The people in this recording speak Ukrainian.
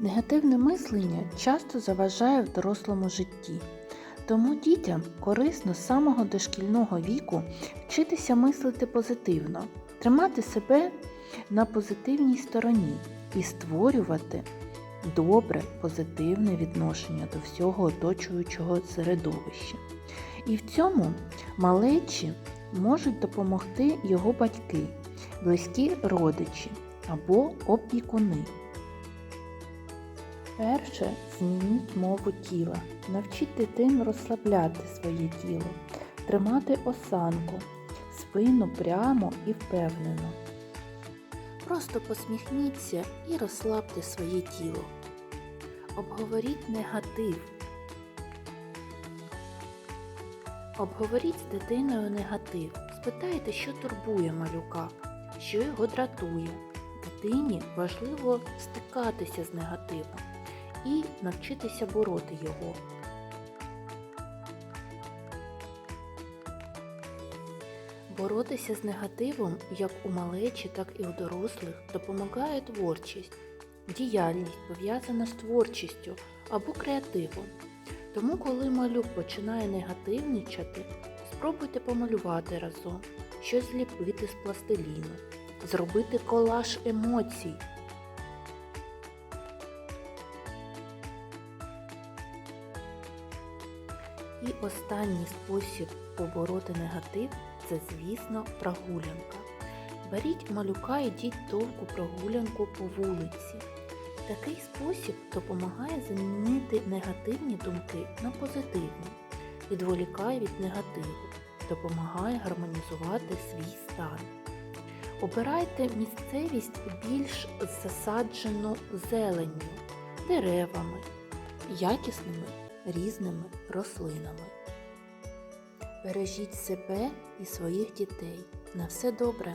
Негативне мислення часто заважає в дорослому житті. Тому дітям корисно з самого дошкільного віку вчитися мислити позитивно, тримати себе на позитивній стороні і створювати добре, позитивне відношення до всього оточуючого середовища. І в цьому малечі можуть допомогти його батьки, близькі родичі або опікуни. Перше, змініть мову тіла. Навчіть дитину розслабляти своє тіло, тримати осанку, спину прямо і впевнено. Просто посміхніться і розслабте своє тіло. Обговоріть негатив. Обговоріть з дитиною негатив. Спитайте, що турбує малюка, що його дратує. Дитині важливо стикатися з негативом і навчитися бороти його. Боротися з негативом як у малечі, так і у дорослих допомагає творчість, діяльність пов'язана з творчістю або креативом. Тому, коли малюк починає негативничати, спробуйте помалювати разом, щось зліпити з пластиліну, зробити колаж емоцій. І останній спосіб побороти негатив це, звісно, прогулянка. Беріть малюка і йдіть довгу прогулянку по вулиці. Такий спосіб допомагає замінити негативні думки на позитивні, відволікає від негативу, допомагає гармонізувати свій стан. Обирайте місцевість більш засаджену зеленню, деревами, якісними різними рослинами. Бережіть себе і своїх дітей. На все добре!